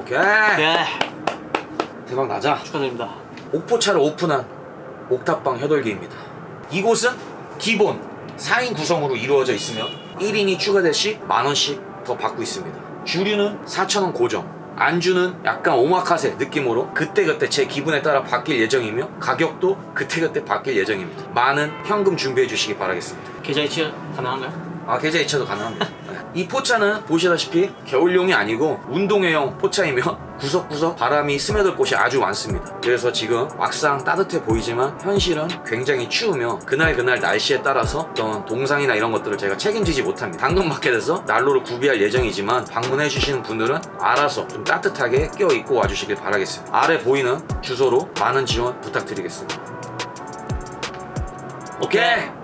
오케이. 네. 대박 나자. 축하드립니다. 옥포차를 오픈한 옥탑방 hö돌기입니다. 이곳은 기본 4인 구성으로 이루어져 있으며 1인이 추가될 시 만원씩 더 받고 있습니다. 주류는 4천원 고정 안주는 약간 오마카세 느낌으로 그때그때 제 기분에 따라 바뀔 예정이며 가격도 그때그때 바뀔 예정입니다. 많은 현금 준비해 주시기 바라겠습니다. 계좌 이체 가능한가요? 아 계좌 이체도 가능합니다. 네. 이 포차는 보시다시피 겨울용이 아니고 운동회용 포차이며 구석구석 바람이 스며들 곳이 아주 많습니다. 그래서 지금 막상 따뜻해 보이지만 현실은 굉장히 추우며 그날 그날 날씨에 따라서 어떤 동상이나 이런 것들을 제가 책임지지 못합니다. 당근마켓에서 난로를 구비할 예정이지만 방문해 주시는 분들은 알아서 좀 따뜻하게 껴 입고 와주시길 바라겠습니다. 아래 보이는 주소로 많은 지원 부탁드리겠습니다. 오케이.